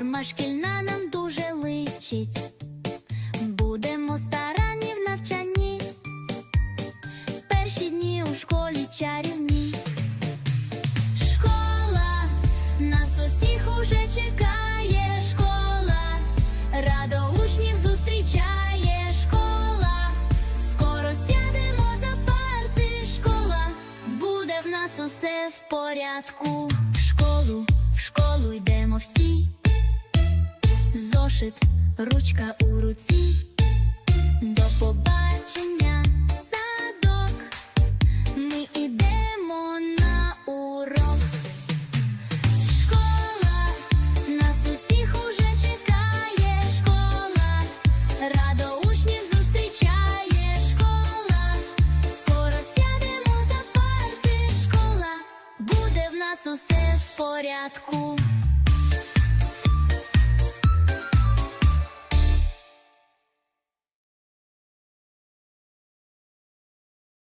Форма шкільна нам дуже личить, будемо старанні в навчанні, перші дні у школі чарівні. Школа нас усіх уже чекає, школа, радо учнів зустрічає школа, скоро сядемо за парти, школа, буде в нас усе в порядку. В школу, в школу йдемо всі. Зошит, ручка у руці. До побачення, садок. Ми ідемо на урок. Школа нас усіх уже чекає. Школа радо учнів зустрічає. Школа скоро сядемо за парти. Школа буде в нас усе в порядку.